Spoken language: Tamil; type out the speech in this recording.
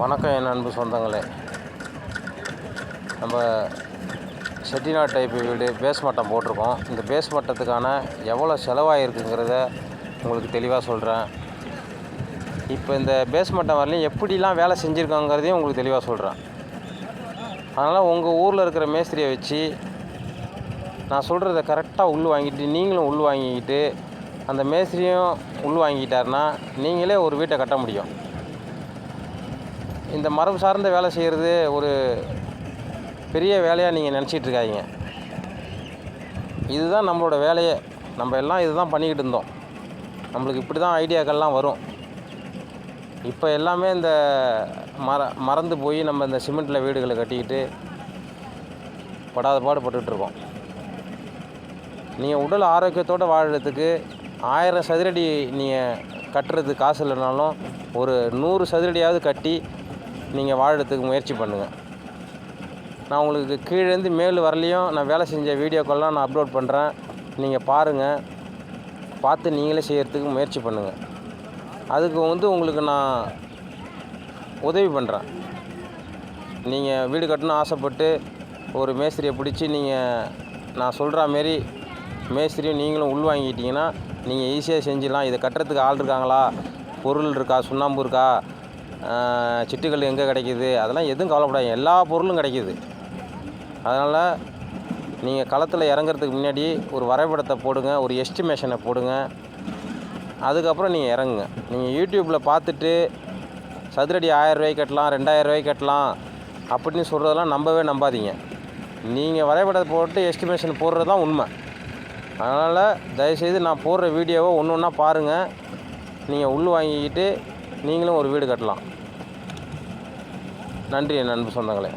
வணக்கம் என் அன்பு சொந்தங்களே. நம்ம செட்டிநாடு டைப்பு வீடு பேஸ் மட்டம் போட்டிருக்கோம். இந்த பேஸ் மட்டத்துக்கான எவ்வளோ செலவாயிருக்குங்கிறத உங்களுக்கு தெளிவாக சொல்கிறேன் இப்போ இந்த பேஸ் மட்டம் வரலையும் எப்படிலாம் வேலை செஞ்சுருக்காங்கிறதையும் உங்களுக்கு தெளிவாக சொல்கிறேன் அதனால் உங்கள் ஊரில் இருக்கிற மேஸ்திரியை வச்சு நான் சொல்கிறத கரெக்டாக உள் வாங்கிட்டு நீங்களும் உள் வாங்கிக்கிட்டு அந்த மேஸ்திரியும் உள் வாங்கிக்கிட்டாருன்னா நீங்களே ஒரு வீட்டை கட்ட முடியும். இந்த மரபு சார்ந்த வேலை செய்கிறது ஒரு பெரிய வேலையாக நீங்கள் நினச்சிட்டு இருக்காதிங்க. இதுதான் நம்மளோட வேலையே. நம்ம எல்லாம் இதுதான் பண்ணிக்கிட்டு இருந்தோம். நம்மளுக்கு இப்படி தான் ஐடியாக்கள்லாம் வரும். இப்போ எல்லாமே இந்த மர மறந்து போய் நம்ம இந்த சிமெண்ட்டில் வீடுகளை கட்டிக்கிட்டு படாத பாடு இருக்கோம். நீங்கள் உடல் ஆரோக்கியத்தோடு வாழறதுக்கு ஆயிரம் சதுரடி நீங்கள் கட்டுறதுக்கு காசு இல்லைனாலும் ஒரு நூறு சதுரடியாவது கட்டி நீங்கள் வாழறதுக்கு முயற்சி பண்ணுங்கள் நான் உங்களுக்கு கீழேருந்து மேல் வரலையும் நான் வேலை செஞ்ச வீடியோக்கெல்லாம் நான் அப்லோட் பண்ணுறேன் நீங்கள் பாருங்கள் பார்த்து நீங்களே செய்கிறதுக்கு முயற்சி பண்ணுங்கள் அதுக்கு வந்து உங்களுக்கு நான் உதவி பண்ணுறேன் நீங்கள் வீடு கட்டணும் ஆசைப்பட்டு ஒரு மேஸ்திரியை பிடிச்சி நீங்கள் நான் சொல்கிற மாரி மேஸ்திரியும் நீங்களும் உள்வாங்கிட்டிங்கன்னா நீங்கள் ஈஸியாக செஞ்சிடலாம். இதை கட்டுறதுக்கு ஆள் இருக்காங்களா? பொருள் இருக்கா? சுண்ணாம்பு இருக்கா? ஆஹ், சிட்டுக்கல் எங்கே கிடைக்கிது? அதெல்லாம் எதுவும் கவலைப்படாது எல்லா பொருளும் கிடைக்கிது. அதனால் நீங்கள் களத்தில் இறங்குறதுக்கு முன்னாடி ஒரு வரைபடத்தை போடுங்க ஒரு எஸ்டிமேஷனை போடுங்க. அதுக்கப்புறம் நீங்கள் இறங்குங்க. நீங்கள் யூடியூப்பில் பார்த்துட்டு சதுரடி ஆயரூவாய்க்கு கட்டலாம் ரெண்டாயிரரூவாய்க்கு கட்டலாம் அப்படின்னு சொல்கிறதெல்லாம் நம்பவே நம்பாதீங்க. நீங்கள் வரைபடத்தை போட்டு எஸ்டிமேஷன் போடுறது தான் உண்மை. அதனால் தயவுசெய்து நான் போடுற வீடியோவை ஒன்று ஒன்றா பாருங்கள் நீங்கள் உள் வாங்கிக்கிட்டு நீங்களும் ஒரு வீடு கட்டலாம். நன்றி என் அன்பு சொந்தங்களே.